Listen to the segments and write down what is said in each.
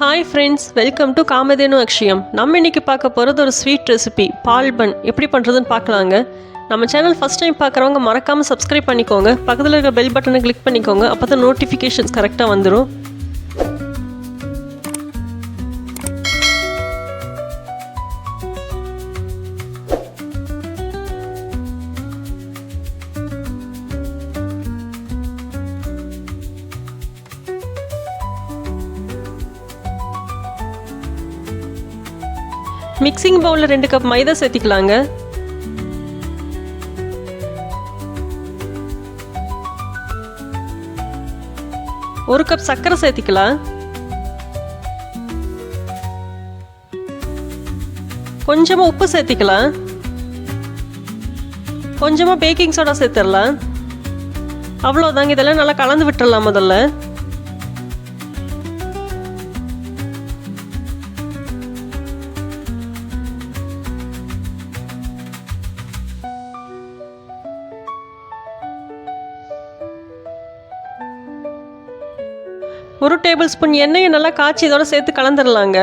Hi friends welcome to Kamadhenu Akshayam நம்ம இன்னைக்கு பார்க்க போகிறது ஒரு ஸ்வீட் ரெசிபி பால் பன் எப்படி பண்ணுறதுன்னு பார்க்கலாங்க. நம்ம சேனல் ஃபஸ்ட் டைம் பார்க்குறவங்க மறக்காமல் சப்ஸ்கிரைப் பண்ணிக்கோங்க. பக்கத்தில் இருக்க பெல் பட்டனை கிளிக் பண்ணிக்கோங்க. அப்போ தான் நோட்டிஃபிகேஷன்ஸ் கரெக்டாக வந்துடும் மிக்சிங் பவுலில் ரெண்டு கப் மைதா சேர்த்திக்கலாங்க. ஒரு கப் சர்க்கரை சேர்த்திக்கலாம். கொஞ்சமாக உப்பு சேர்த்திக்கலாம். கொஞ்சமாக பேக்கிங் சோடா சேர்த்துடலாம் அவ்வளோதாங்க இதெல்லாம் நல்லா கலந்து விட்டுடலாம் முதல்ல. ஒரு டேபிள் ஸ்பூன் எண்ணெயை நல்லா காய்ச்சி இதோட சேர்த்து கலந்துடலாங்க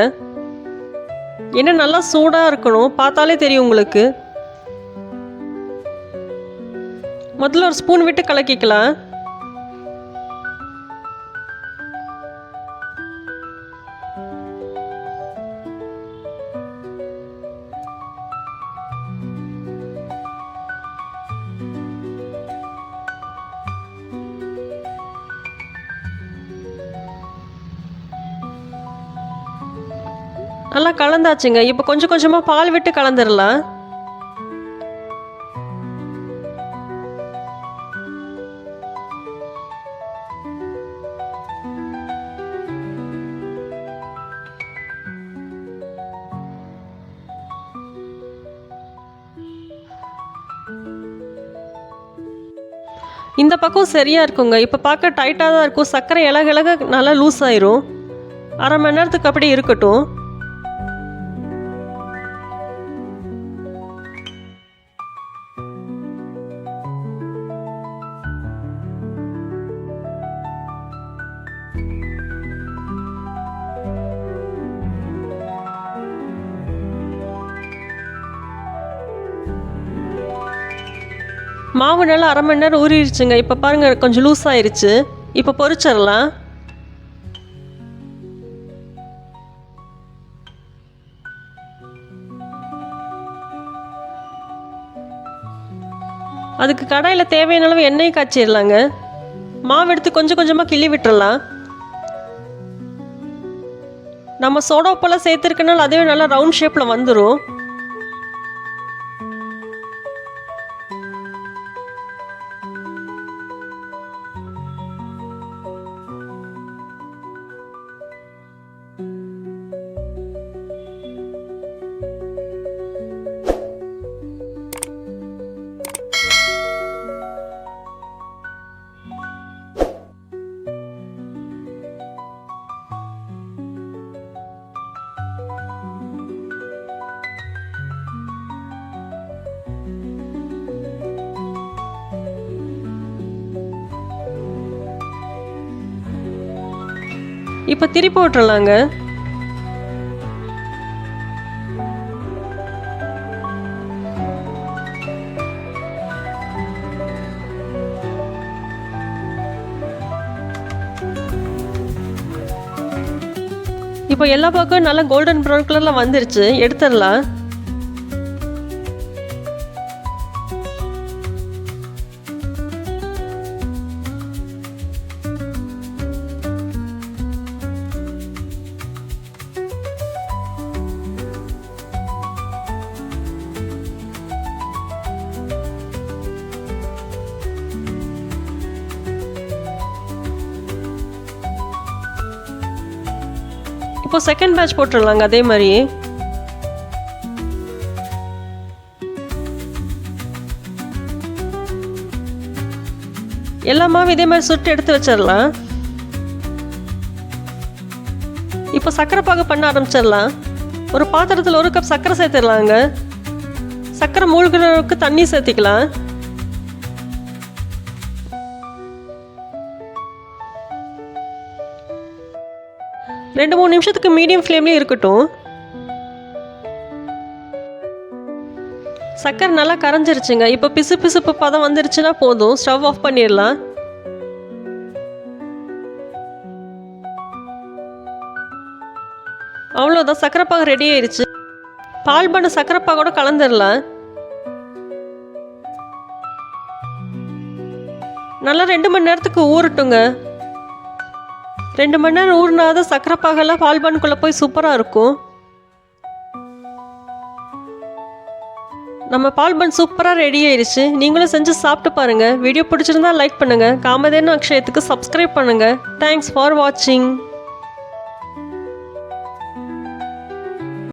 எண்ணெய் நல்லா சூடாக இருக்கணும். பார்த்தாலே தெரியும் உங்களுக்கு. முதல்ல ஒரு ஸ்பூன் விட்டு கலக்கிக்கலாம். நல்லா கலந்தாச்சுங்க. இப்போ கொஞ்சம் கொஞ்சமாக பால் விட்டு கலந்துடலாம் இந்த பக்கம் சரியாக இருக்குங்க. இப்போ பார்க்க டைட்டாக தான் இருக்கும். சர்க்கரை இலக இலக நல்லா லூஸ் ஆயிரும். அரை மணி நேரத்துக்கு அப்படி இருக்கட்டும். மாவு நல்லா அரை மணி நேரம் ஊறிடுச்சுங்க. இப்போ பாருங்கள் கொஞ்சம் லூஸ் ஆயிடுச்சு இப்போ பொரிச்சிடலாம். அதுக்கு கடாயில் தேவையான அளவு எண்ணெய் காய்ச்சிடலாங்க. மாவு எடுத்து கொஞ்சம் கொஞ்சமாக கிள்ளி விட்டுறலாம். நம்ம சோடா போல் சேர்த்துருக்கனால அதுவே நல்லா ரவுண்ட் ஷேப்பில் வந்துடும் இப்போ திருப்பி விட்டுறலாங்க இப்போ எல்லா பக்கம் நல்லா கோல்டன் ப்ரௌன் கலரில் வந்துருச்சு. எடுத்துடலாம். இப்போ செகண்ட் பேட்ச் போட்டுடலாங்க அதே மாதிரி. எல்லா மாவும் இதே மாதிரி சுட்டு எடுத்து வச்சிடலாம். இப்போ சர்க்கரை பாகு பண்ண ஆரம்பிச்சிடலாம். ஒரு பாத்திரத்தில் ஒரு கப் சர்க்கரை சேர்த்துடலாங்க. சர்க்கரை மூழ்கிற அளவுக்கு தண்ணி சேர்த்திக்கலாம். ரெண்டு மூணு நிமிஷத்துக்கு மீடியம் ஃப்ளேம்லேயே இருக்கட்டும். சக்கரை நல்லா கரைஞ்சிருச்சுங்க. இப்போ பிசு பிசுப்பு பதம் வந்துருச்சுன்னா போதும். ஸ்டவ் ஆஃப் பண்ணிடலாம். அவ்வளோதான் சக்கரைப்பாக ரெடி ஆயிடுச்சு பால் பண்ண சக்கரைப்பாகோட கலந்துடலாம் நல்லா ரெண்டு மணி நேரத்துக்கு ஊறட்டுங்க. ரெண்டு மணி நேரம் ஊறினாதான் சக்கரை பாகெல்லாம் பால்பான்குள்ளே போய் சூப்பராக இருக்கும். நம்ம பால்பன் சூப்பராக ரெடி ஆயிடுச்சு நீங்களும் செஞ்சு சாப்பிட்டு பாருங்கள் வீடியோ பிடிச்சிருந்தா லைக் பண்ணுங்கள் காமதேனு அக்ஷயத்துக்கு சப்ஸ்கிரைப் பண்ணுங்கள் தேங்க்ஸ் ஃபார் வாட்சிங்